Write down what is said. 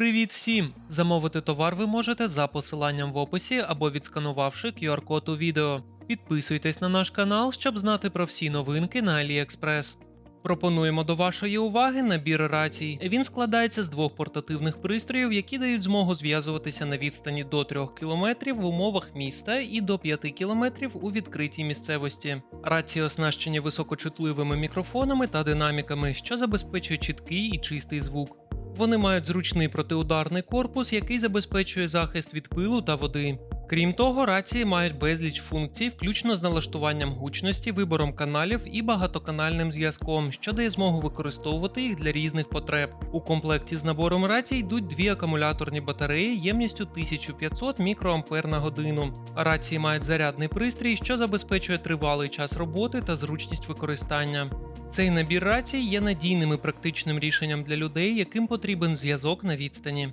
Привіт всім! Замовити товар ви можете за посиланням в описі або відсканувавши QR-код у відео. Підписуйтесь на наш канал, щоб знати про всі новинки на AliExpress. Пропонуємо до вашої уваги набір рацій. Він складається з двох портативних пристроїв, які дають змогу зв'язуватися на відстані до 3 км в умовах міста і до 5 км у відкритій місцевості. Рації оснащені високочутливими мікрофонами та динаміками, що забезпечує чіткий і чистий звук. Вони мають зручний протиударний корпус, який забезпечує захист від пилу та води. Крім того, рації мають безліч функцій, включно з налаштуванням гучності, вибором каналів і багатоканальним зв'язком, що дає змогу використовувати їх для різних потреб. У комплекті з набором рацій йдуть дві акумуляторні батареї ємністю 1500 мікроампер на годину. Рації мають зарядний пристрій, що забезпечує тривалий час роботи та зручність використання. Цей набір рацій є надійним і практичним рішенням для людей, яким потрібен зв'язок на відстані.